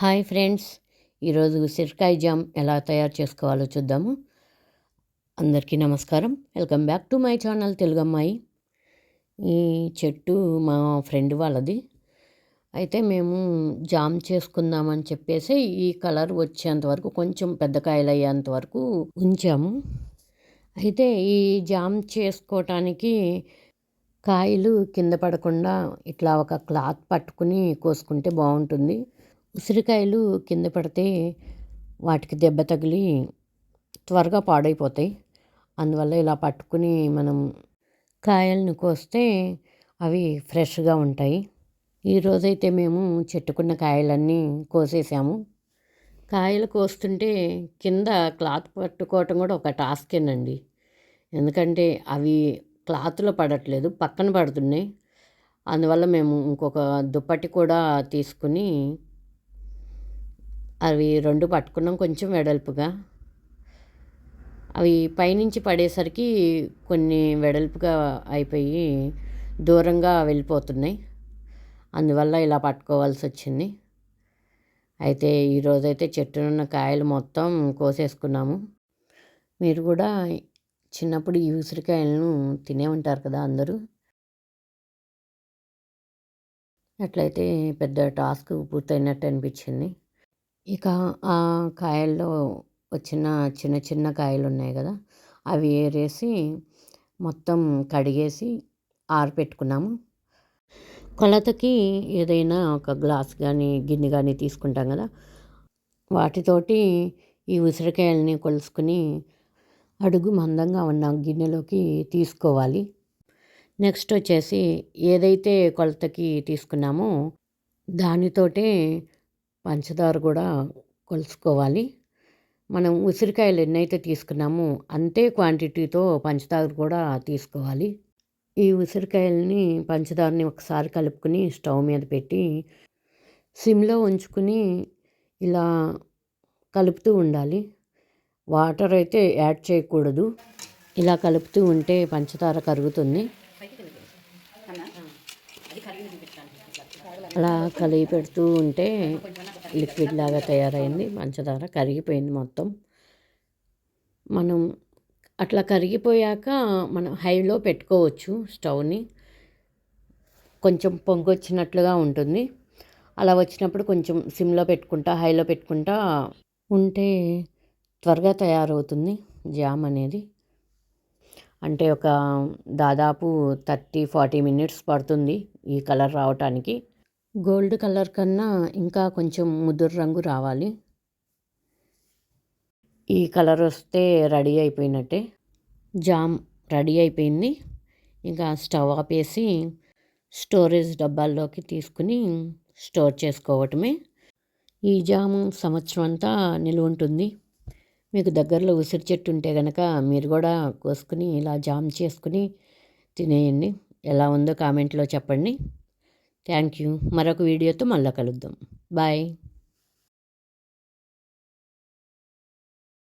Hi friends ఈరోజు సిరకాయ jam ఎలా తయారు చేసుకోవాలో చూద్దాము. అందరికీ నమస్కారం. Welcome back to my channel Telugu అమ్మాయి. ఈ చెట్టు మా ఫ్రెండ్ వాళ్ళది. అయితే మేము జామ్ చేసుకుందామని చెప్పేసి ఈ కలర్ వచ్చేంత వరకు కొంచెం పెద్ద కాయలు అయ్యేంత వరకు ఉంచాము. అయితే ఈ జామ్ చేసుకోవటానికి కాయలు కింద పడకుండా ఇట్లా ఒక క్లాత్ పట్టుకుని కోసుకుంటే బాగుంటుంది. ఉసిరికాయలు కింద పడితే వాటికి దెబ్బ తగిలి త్వరగా పాడైపోతాయి. అందువల్ల ఇలా పట్టుకుని మనం కాయలను కోస్తే అవి ఫ్రెష్గా ఉంటాయి. ఈరోజైతే మేము చెట్టుకున్న కాయలన్నీ కోసేసాము. కాయలు కోస్తుంటే కింద క్లాత్ పట్టుకోవటం కూడా ఒక టాస్కేనండి. ఎందుకంటే అవి క్లాత్లో పడట్లేదు పక్కన పడుతున్నాయి. అందువల్ల మేము ఇంకొక దుప్పటి కూడా తీసుకుని అవి రెండు పట్టుకున్నాం కొంచెం వెడల్పుగా. అవి పైనుంచి పడేసరికి కొన్ని వెడల్పుగా అయిపోయి దూరంగా వెళ్ళిపోతున్నాయి. అందువల్ల ఇలా పట్టుకోవాల్సి వచ్చింది. అయితే ఈరోజైతే చెట్టునున్న కాయలు మొత్తం కోసేసుకున్నాము. మీరు కూడా చిన్నప్పుడు ఈ ఉసిరికాయలను తినే ఉంటారు కదా అందరూ. అట్లయితే పెద్ద టాస్క్ పూర్తయినట్టు అనిపించింది. ఇక ఆ కాయల్లో వచ్చిన చిన్న చిన్న కాయలు ఉన్నాయి కదా అవి ఏరేసి మొత్తం కడిగేసి ఆరపెట్టుకున్నాము కొలతకి ఏదైనా ఒక గ్లాస్ కానీ గిన్నె కానీ తీసుకుంటాం కదా వాటితోటి ఈ ఉసిరికాయలని కొలుసుకుని అడుగు మందంగా ఉన్న గిన్నెలోకి తీసుకోవాలి. నెక్స్ట్ వచ్చేసి ఏదైతే కొలతకి తీసుకున్నామో దానితోటే పంచదార కూడా కొలుసుకోవాలి మనం ఉసిరికాయలు ఎన్నైతే తీసుకున్నామో అంతే క్వాంటిటీతో పంచదార కూడా తీసుకోవాలి. ఈ ఉసిరికాయలని పంచదారని ఒకసారి కలుపుకుని స్టవ్ మీద పెట్టి సిమ్లో ఉంచుకుని ఇలా కలుపుతూ ఉండాలి. వాటర్ అయితే యాడ్ చేయకూడదు. ఇలా కలుపుతూ ఉంటే పంచదార కరుగుతుంది. అలా కలిగి పెడుతూ ఉంటే లిక్విడ్ లాగా తయారైంది పంచదార కరిగిపోయింది మొత్తం. మనం అట్లా కరిగిపోయాక మనం హైలో పెట్టుకోవచ్చు స్టవ్ని. కొంచెం పొంగు వచ్చినట్లుగా ఉంటుంది. అలా వచ్చినప్పుడు కొంచెం సిమ్లో పెట్టుకుంటా హైలో పెట్టుకుంటా ఉంటే త్వరగా తయారవుతుంది జామ్ అనేది. అంటే ఒక దాదాపు థర్టీ ఫార్టీ మినిట్స్ పడుతుంది ఈ కలర్ రావటానికి. గోల్డ్ కలర్ కన్నా ఇంకా కొంచెం ముదురు రంగు రావాలి. ఈ కలర్ వస్తే రెడీ అయిపోయినట్టే. జామ్ రెడీ అయిపోయింది. ఇంకా స్టవ్ ఆపేసి స్టోరేజ్ డబ్బాల్లోకి తీసుకుని స్టోర్ చేసుకోవటమే. ఈ జాము సంవత్సరం అంతా నిలువ ఉంటుంది మీకు దగ్గరలో ఉసిరి చెట్టు ఉంటే కనుక మీరు కూడా కోసుకుని ఇలా జామ్ చేసుకుని తినేయండి. ఎలా ఉందో కామెంట్లో చెప్పండి. Thank you. మరొక వీడియోతో మళ్ళీ కలుద్దాం. బాయ్.